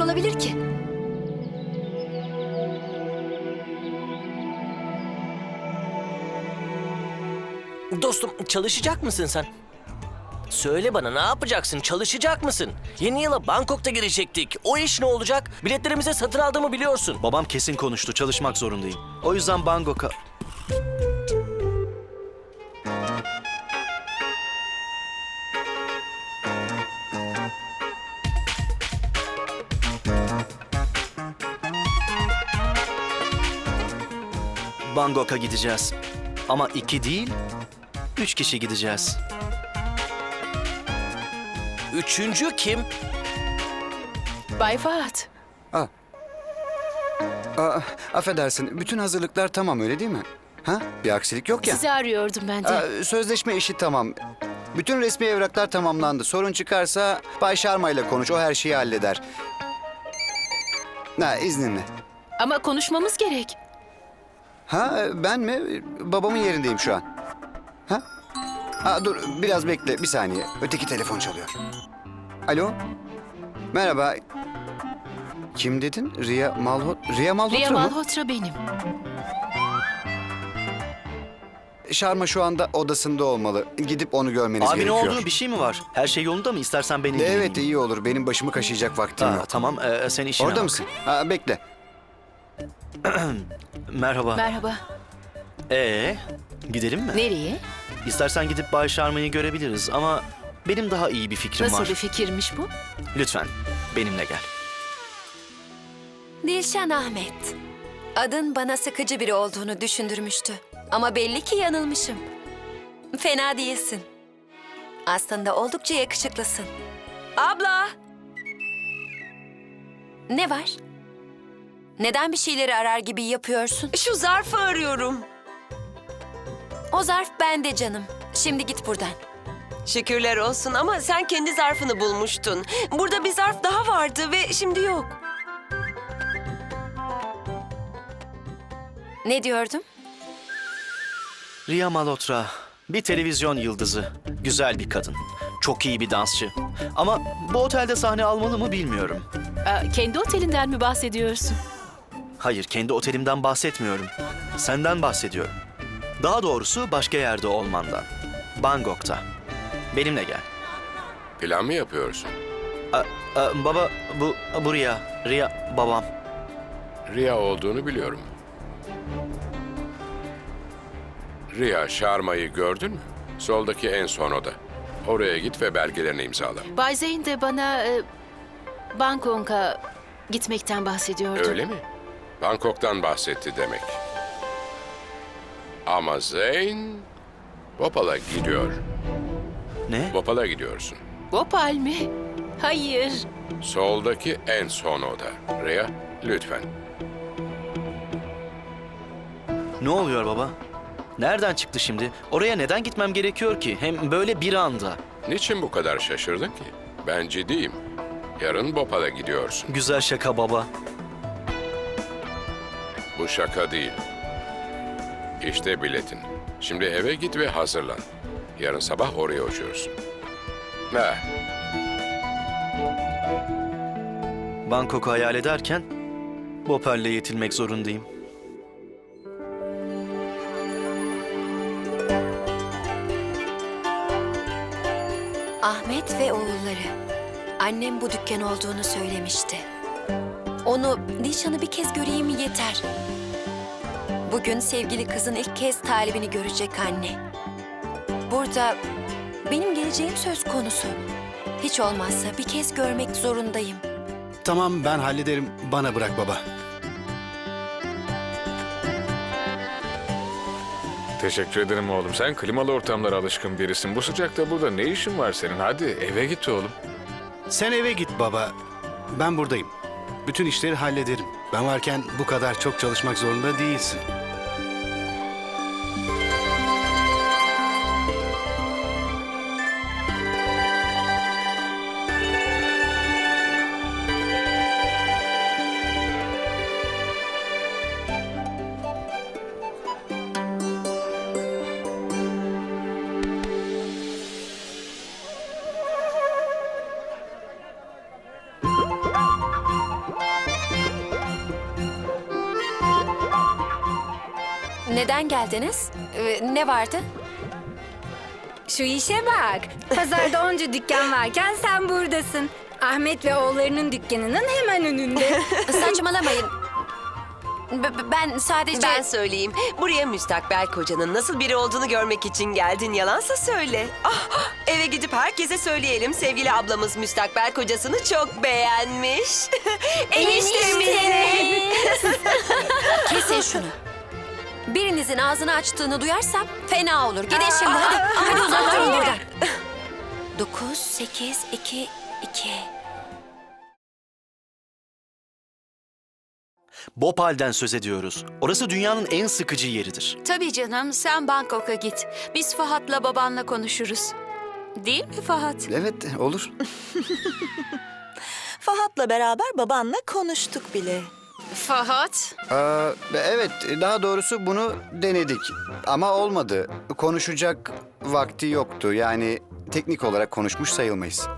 olabilir ki? Dostum çalışacak mısın sen? Söyle bana ne yapacaksın? Çalışacak mısın? Yeni yıla Bangkok'ta girecektik. O iş ne olacak? Biletlerimizi satın aldığımı biliyorsun. Babam kesin konuştu. Çalışmak zorundayım. O yüzden Bangkok'a... Bangkok'a gideceğiz. Ama iki değil, üç kişi gideceğiz. Üçüncü kim? Bay Fuat. Aa, affedersin, bütün hazırlıklar tamam öyle değil mi? Ha? Bir aksilik yok ya. Sizi arıyordum ben de. Aa, sözleşme işi tamam. Bütün resmi evraklar tamamlandı. Sorun çıkarsa Bay Sharma ile konuş, o her şeyi halleder. Ha, izninle. Ama konuşmamız gerek. Ha, ben mi? Babamın yerindeyim şu an. Ha? Aa, dur, biraz bekle, bir saniye. Öteki telefon çalıyor. Alo? Merhaba. Kim dedin? Riya Malhot... Riya Malhotra Riya mı? Malhotra benim. Sharma şu anda odasında olmalı. Gidip onu görmeniz Abi ne gerekiyor. oldu? Bir şey mi var? Her şey yolunda mı? İstersen beni Evet iyi olur. Benim başımı kaşıyacak vaktim Ha, yok. tamam, ee, sen işine Orada bak. mısın? Ha, bekle. Merhaba. Merhaba. Ee, gidelim mi? Nereye? İstersen gidip Bay Şarma'yı görebiliriz ama benim daha iyi bir fikrim Nasıl var. bir fikirmiş bu? Lütfen benimle gel. Dilşen Ahmet. Adın bana sıkıcı biri olduğunu düşündürmüştü. Ama belli ki yanılmışım. Fena değilsin. Aslında oldukça yakışıklısın. Abla! Ne var? Neden bir şeyleri arar gibi yapıyorsun? Şu zarfı arıyorum. O zarf bende canım. Şimdi git buradan. Şükürler olsun ama sen kendi zarfını bulmuştun. Burada bir zarf daha vardı ve şimdi yok. Ne diyordum? Riya Malhotra bir televizyon yıldızı. Güzel bir kadın. Çok iyi bir dansçı. Ama bu otelde sahne almalı mı bilmiyorum. Aa, kendi otelinden mi bahsediyorsun? Hayır, kendi otelimden bahsetmiyorum. Senden bahsediyorum. Daha doğrusu başka yerde olmandan. Bangkok'ta. Benimle gel. Plan mı yapıyorsun? Aa, aa, baba, bu, bu Riya. Riya, babam. Riya olduğunu biliyorum. Riya Şarma'yı gördün mü? Soldaki en son oda. Oraya git ve belgelerini imzala. Bay Zeyn de bana e, Bangkok'a gitmekten bahsediyordu. Öyle mi? Bangkok'tan bahsetti demek. Ama Zeyn... Bopal'a gidiyor. Ne? Bopal'a gidiyorsun. Bhopal mi? Hayır. Soldaki en son oda. Riya, lütfen. Ne oluyor baba? Nereden çıktı şimdi? Oraya neden gitmem gerekiyor ki? Hem böyle bir anda. Niçin bu kadar şaşırdın ki? Ben ciddiyim. Yarın Bopal'a gidiyorsun. Güzel şaka baba. Bu şaka değil. İşte biletin. Şimdi eve git ve hazırlan. Yarın sabah oraya uçuyorsun. Ne? Bangkok'u hayal ederken Bopal'le yetinmek zorundayım. Ahmet ve oğulları. Annem bu dükkan olduğunu söylemişti. Onu, Dilşan'ı bir kez göreyim yeter. Bugün sevgili kızın ilk kez talibini görecek anne. Burada benim geleceğim söz konusu. Hiç olmazsa bir kez görmek zorundayım. Tamam ben hallederim. Bana bırak baba. Teşekkür ederim oğlum. Sen klimalı ortamlara alışkın birisin. Bu sıcakta burada ne işin var senin? Hadi eve git oğlum. Sen eve git baba. Ben buradayım. Bütün işleri hallederim. Ben varken bu kadar çok çalışmak zorunda değilsin. Neden geldiniz? Ee, ne vardı? Şu işe bak. Pazarda onca dükkan varken sen buradasın. Ahmet ve oğullarının dükkanının hemen önünde. Saçmalamayın. B- ben sadece... Ben söyleyeyim. Buraya müstakbel kocanın nasıl biri olduğunu görmek için geldin. Yalansa söyle. Ah, eve gidip herkese söyleyelim. Sevgili ablamız müstakbel kocasını çok beğenmiş. Eniştemizi. Kesin şunu. Birinizin ağzını açtığını duyarsam fena olur. Gidin şimdi hadi. Hadi uzak durun buradan. Dokuz, sekiz, iki, iki. Bhopal'den söz ediyoruz. Orası dünyanın en sıkıcı yeridir. Tabii canım sen Bangkok'a git. Biz Fahat'la babanla konuşuruz. Değil mi Fahat? Evet olur. Fahat'la beraber babanla konuştuk bile. Fahat? Aa, evet daha doğrusu bunu denedik ama olmadı. Konuşacak vakti yoktu yani teknik olarak konuşmuş sayılmayız.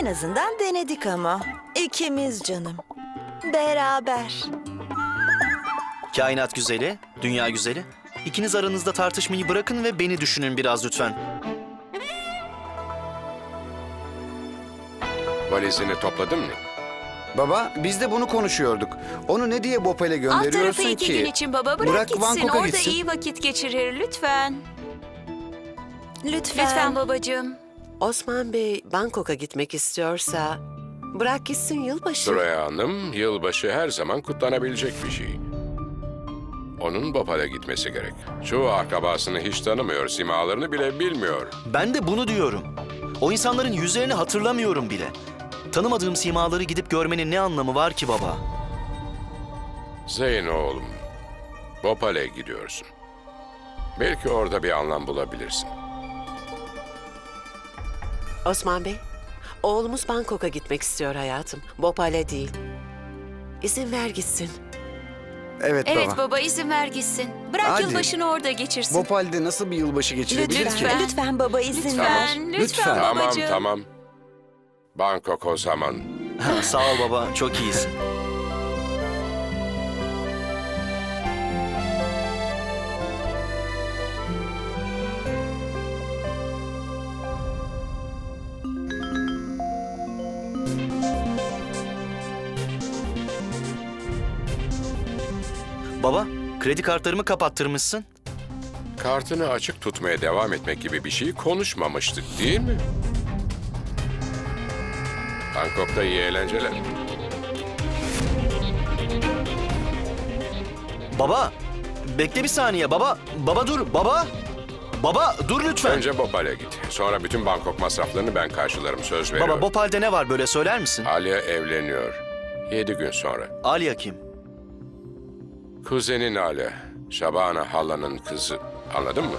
En azından denedik ama. İkimiz canım. Beraber. Kainat güzeli, dünya güzeli. İkiniz aranızda tartışmayı bırakın ve beni düşünün biraz lütfen. Valizini topladın mı? Baba biz de bunu konuşuyorduk. Onu ne diye Bopal'e Alt tarafı gönderiyorsun iki ki? gün için baba bırak, Bırak gitsin. Bangkok'a Orada gitsin. iyi vakit geçirir lütfen. Lütfen. Lütfen babacığım. Osman Bey Bangkok'a gitmek istiyorsa bırak gitsin yılbaşı. Süreyya Hanım, yılbaşı her zaman kutlanabilecek bir şey. Onun Bopal'e gitmesi gerek. Çoğu akrabasını hiç tanımıyor, simalarını bile bilmiyor. Ben de bunu diyorum. O insanların yüzlerini hatırlamıyorum bile. Tanımadığım simaları gidip görmenin ne anlamı var ki baba? Zeyn oğlum, Bopal'e gidiyorsun. Belki orada bir anlam bulabilirsin. Osman Bey, oğlumuz Bangkok'a gitmek istiyor hayatım. Bopal'e değil. İzin ver gitsin. Evet, Evet baba. baba izin ver gitsin. Bırak Hadi. yılbaşını orada geçirsin. Bopal'de nasıl bir yılbaşı geçirebilir ki? Lütfen. Lütfen baba izin ver. Lütfen, lütfen, Lütfen. Tamam, babacığım. tamam. Bangkok o zaman. Sağ ol baba, çok iyisin. Baba, kredi kartlarımı kapattırmışsın. Kartını açık tutmaya devam etmek gibi bir şey konuşmamıştık değil mi? Bangkok'ta iyi eğlenceler. Baba, bekle bir saniye baba. Baba dur, baba. Baba dur lütfen. Önce Bopal'e git. Sonra bütün Bangkok masraflarını ben karşılarım söz veriyorum. Baba Bopal'de ne var böyle söyler misin? Aliye evleniyor. Yedi gün sonra. Aliya kim? Kuzenin Ali. Şabana halanın kızı. Anladın mı?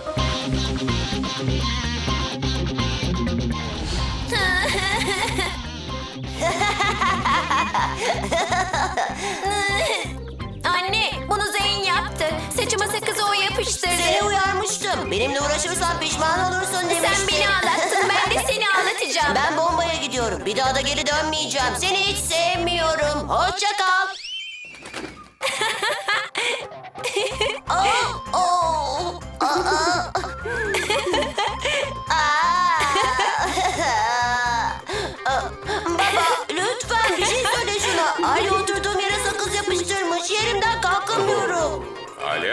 Anne bunu Zeyn yaptı. Saçıma sakızı o yapıştırdı. Seni uyarmıştım. Benimle uğraşırsan pişman olursun demiştim. Sen beni ağlattın ben de seni ağlatacağım. Ben bombaya gidiyorum. Bir daha da geri dönmeyeceğim. Seni hiç sevmiyorum. Hoşça kal.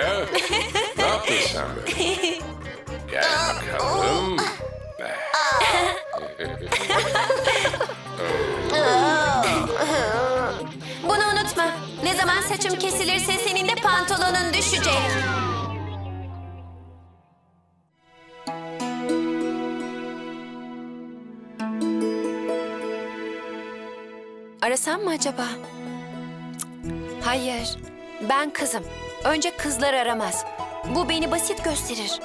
Aliye, ne yaptın sen böyle? Gel bakalım. Bunu unutma. Ne zaman saçım kesilirse senin de pantolonun düşecek. Arasam mı acaba? Hayır. Ben kızım. Önce kızlar aramaz. Bu beni basit gösterir.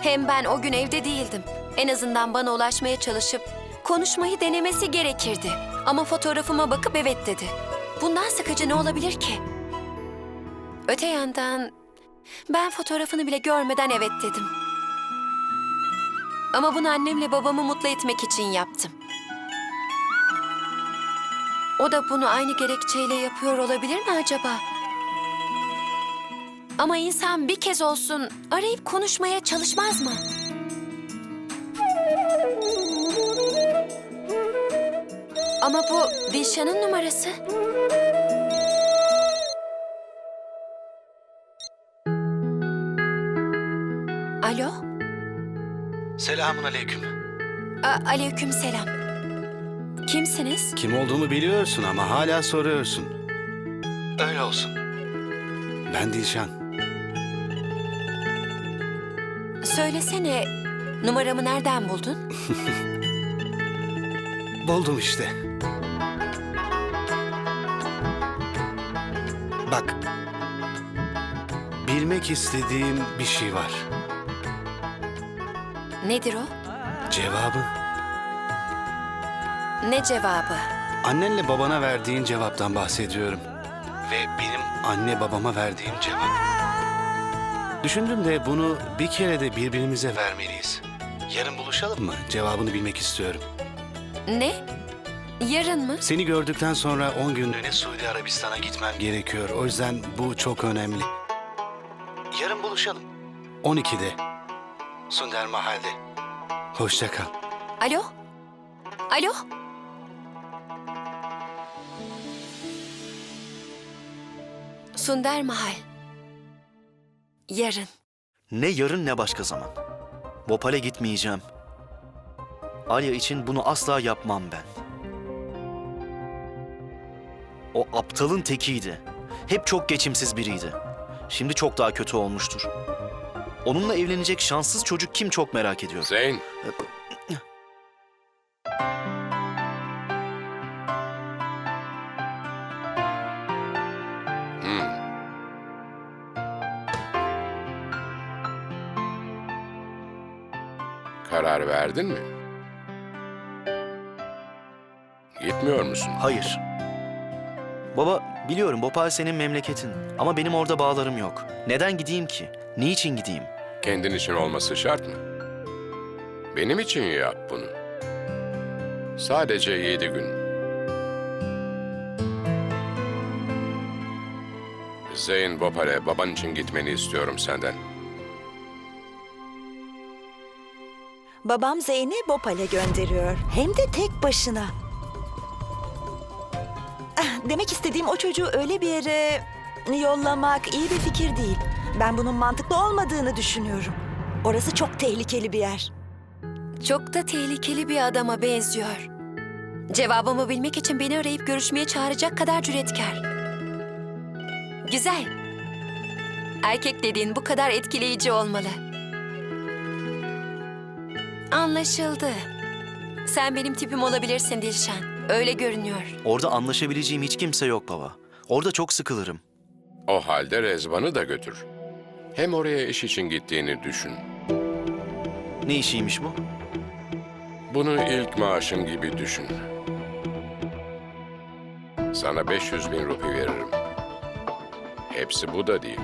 Hem ben o gün evde değildim. En azından bana ulaşmaya çalışıp konuşmayı denemesi gerekirdi. Ama fotoğrafıma bakıp evet dedi. Bundan sıkıcı ne olabilir ki? Öte yandan ben fotoğrafını bile görmeden evet dedim. Ama bunu annemle babamı mutlu etmek için yaptım. O da bunu aynı gerekçeyle yapıyor olabilir mi acaba? Ama insan bir kez olsun arayıp konuşmaya çalışmaz mı? Ama bu Dilşan'ın numarası. Alo? Selamun aleyküm. A- aleyküm selam. Kimsiniz? Kim olduğumu biliyorsun ama hala soruyorsun. Öyle olsun. Ben Dilşan. Söylesene numaramı nereden buldun? Buldum işte. Bak. Bilmek istediğim bir şey var. Nedir o? Cevabı. Ne cevabı? Annenle babana verdiğin cevaptan bahsediyorum. Ve benim anne babama verdiğim cevap. Düşündüm de bunu bir kere de birbirimize vermeliyiz. Yarın buluşalım mı? Cevabını bilmek istiyorum. Ne? Yarın mı? Seni gördükten sonra 10 günlüğüne Suudi Arabistan'a gitmem gerekiyor. O yüzden bu çok önemli. Yarın buluşalım. 12'de. Sunder Mahal'de. Hoşça kal. Alo? Alo? Sunder Mahal. Yarın. Ne yarın ne başka zaman. Bopal'e gitmeyeceğim. Alya için bunu asla yapmam ben. O aptalın tekiydi. Hep çok geçimsiz biriydi. Şimdi çok daha kötü olmuştur. Onunla evlenecek şanssız çocuk kim çok merak ediyorum. Zeyn, hmm. Karar verdin mi? Gitmiyor musun? Hayır. Baba biliyorum Bopal senin memleketin ama benim orada bağlarım yok. Neden gideyim ki? Niçin gideyim? Kendin için olması şart mı? Benim için yap bunu. Sadece yedi gün. Zeyn Bopal'e baban için gitmeni istiyorum senden. Babam Zeyn'i Bopal'e gönderiyor. Hem de tek başına. Ah, Demek istediğim o çocuğu öyle bir yere yollamak iyi bir fikir değil. Ben bunun mantıklı olmadığını düşünüyorum. Orası çok tehlikeli bir yer. Çok da tehlikeli bir adama benziyor. Cevabımı bilmek için beni arayıp görüşmeye çağıracak kadar cüretkar. Güzel. Erkek dediğin bu kadar etkileyici olmalı. Anlaşıldı. Sen benim tipim olabilirsin Dilşan. Öyle görünüyor. Orada anlaşabileceğim hiç kimse yok baba. Orada çok sıkılırım. O halde Rezvan'ı da götür. Hem oraya iş için gittiğini düşün. Ne işiymiş bu? Bunu ilk maaşın gibi düşün. Sana 500 bin rupi veririm. Hepsi bu da değil.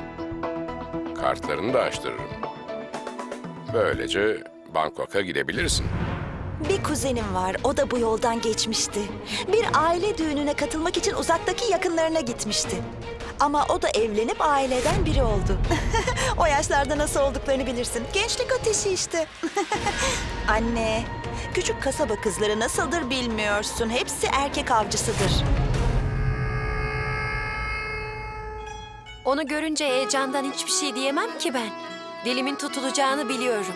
Kartlarını da açtırırım. Böylece Bangkok'a gidebilirsin. Bir kuzenim var, o da bu yoldan geçmişti. Bir aile düğününe katılmak için uzaktaki yakınlarına gitmişti. Ama o da evlenip aileden biri oldu. o yaşlarda nasıl olduklarını bilirsin. Gençlik ateşi işte. Anne, küçük kasaba kızları nasıldır bilmiyorsun. Hepsi erkek avcısıdır. Onu görünce heyecandan hiçbir şey diyemem ki ben. Dilimin tutulacağını biliyorum.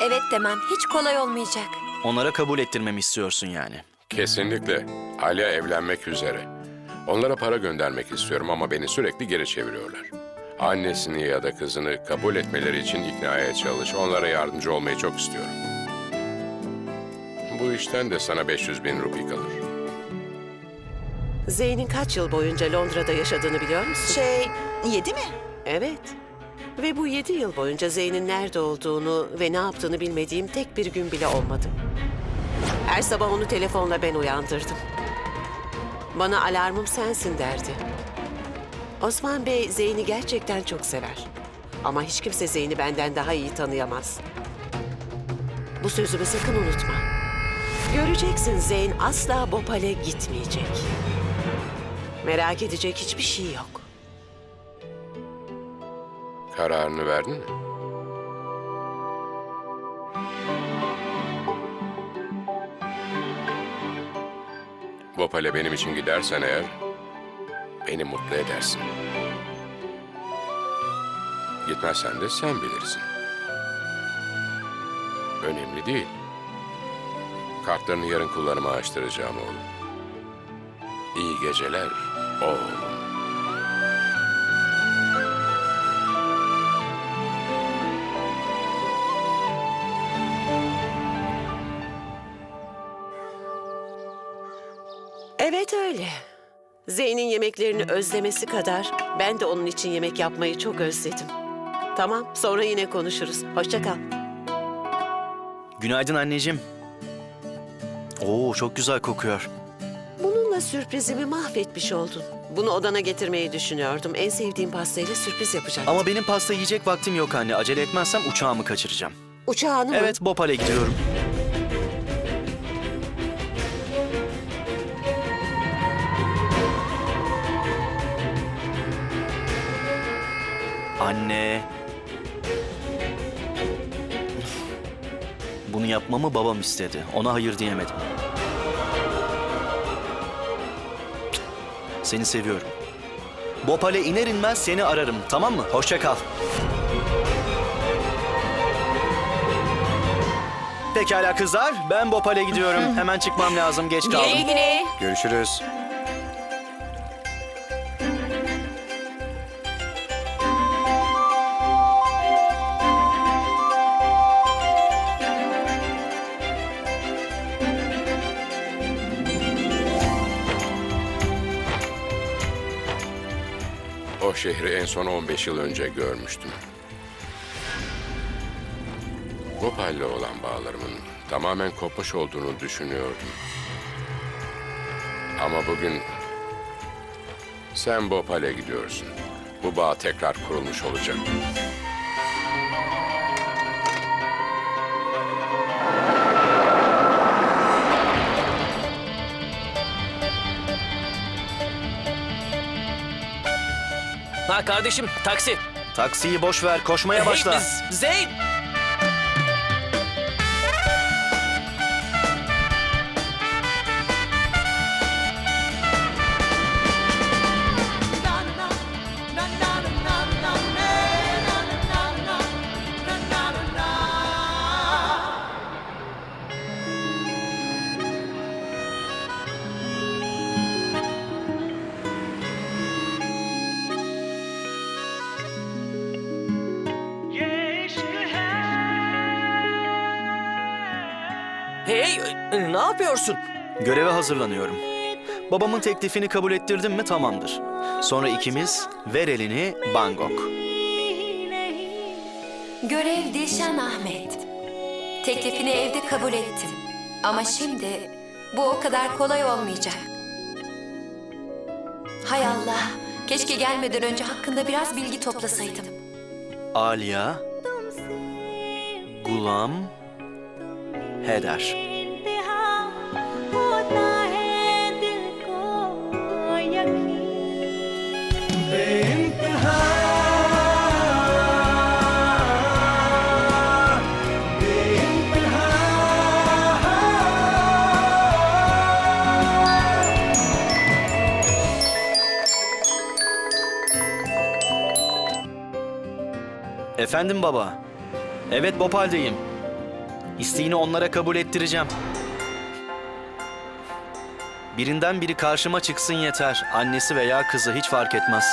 Evet demem hiç kolay olmayacak. Onlara kabul ettirmemi istiyorsun yani. Kesinlikle. Alya evlenmek üzere. Onlara para göndermek istiyorum ama beni sürekli geri çeviriyorlar. Annesini ya da kızını kabul etmeleri için iknaya çalış. Onlara yardımcı olmayı çok istiyorum. Bu işten de sana 500 bin rupi kalır. Zeyn'in kaç yıl boyunca Londra'da yaşadığını biliyor musun? Şey, yedi mi? Evet. Ve bu yedi yıl boyunca Zeyn'in nerede olduğunu ve ne yaptığını bilmediğim tek bir gün bile olmadı. Her sabah onu telefonla ben uyandırdım. Bana alarmım sensin derdi. Osman Bey Zeyn'i gerçekten çok sever. Ama hiç kimse Zeyn'i benden daha iyi tanıyamaz. Bu sözümü sakın unutma. Göreceksin Zeyn asla Bopal'e gitmeyecek. Merak edecek hiçbir şey yok. Kararını verdin mi? Bopal'e benim için gidersen eğer, beni mutlu edersin. Gitmezsen de sen bilirsin. Önemli değil. Kartlarını yarın kullanıma açtıracağım oğlum. İyi geceler oğlum. Öyle. Zeyn'in yemeklerini özlemesi kadar ben de onun için yemek yapmayı çok özledim. Tamam, sonra yine konuşuruz. Hoşça kal. Günaydın anneciğim. Oo çok güzel kokuyor. Bununla sürprizimi mahvetmiş oldun. Bunu odana getirmeyi düşünüyordum. En sevdiğim pastayla sürpriz yapacaktım. Ama benim pasta yiyecek vaktim yok anne. Acele etmezsem uçağımı kaçıracağım. Uçağını mı? Evet Bopal'e gidiyorum. Anne. Bunu yapmamı babam istedi. Ona hayır diyemedim. Seni seviyorum. Bopal'e iner inmez seni ararım. Tamam mı? Hoşça kal. Pekala kızlar. Ben Bopal'e gidiyorum. Hemen çıkmam lazım. Geç kaldım. Güle güle. Görüşürüz. Şehri en son 15 yıl önce görmüştüm. Gopal'le olan bağlarımın tamamen kopmuş olduğunu düşünüyordum. Ama bugün sen Bopal'e gidiyorsun. Bu bağ tekrar kurulmuş olacak. Ha kardeşim taksi. Taksiyi boş ver. Koşmaya Hey, başla. Z- Zeyn. Hey ne yapıyorsun? Göreve hazırlanıyorum. Babamın teklifini kabul ettirdim mi tamamdır. Sonra ikimiz ver elini Bangkok. Görev Dilşen Ahmet. Teklifini evde kabul ettim. Ama şimdi bu o kadar kolay olmayacak. Hay Allah. Keşke gelmeden önce hakkında biraz bilgi toplasaydım. Alia, Gulam, Heder. Efendim baba. Evet Bopal'deyim. İsteğini onlara kabul ettireceğim. Birinden biri karşıma çıksın yeter. Annesi veya kızı hiç fark etmez.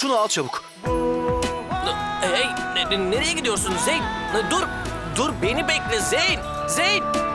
şunu al çabuk. Hey, nereye gidiyorsun Zeyn? Dur, dur beni bekle Zeyn. Zeyn.